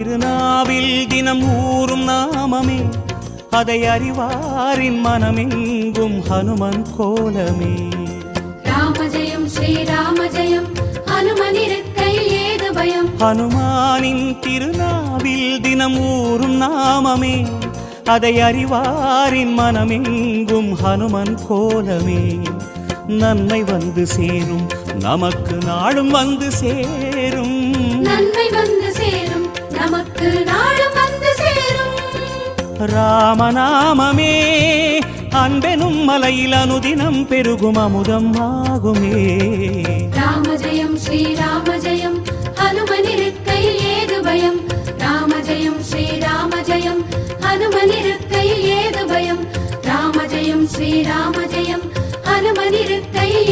திருநாவில் தினம் ஊறும் நாமமே அதை அறிவாரின் மனமெங்கும் ஹனுமன் கோலமே. ராம ஜெயம் ஸ்ரீராம ஜெயம் ஹனுமனிருக்கையில் ஏது பயம்? ஹனுமானின் திருநாவில் தினம் ஊறும் நாமமே அதை அறிவாரின் மனமெங்கும் ஹனுமன் கோலமே. நன்மை வந்து சேரும் நமக்கு நாளும் வந்து சேரும். நமக்கு நாளும் வந்து சேரும். ராமநாமமே அன்பெனும் மலையில் அனுதினம் பெருகும் அமுதம் ஆகுமே. ராம ஜெயம் ஸ்ரீராம ஜெயம் ஹனுமனிருக்கையில் ஏது பயம்? ராம ஜெயம் ஸ்ரீராம ஜெயம் ஹனுமனிருக்கையில் ஏது பயம்? ராம ஜெயம் ஸ்ரீராம ஜெயம் ஹனுமனிருக்கையில்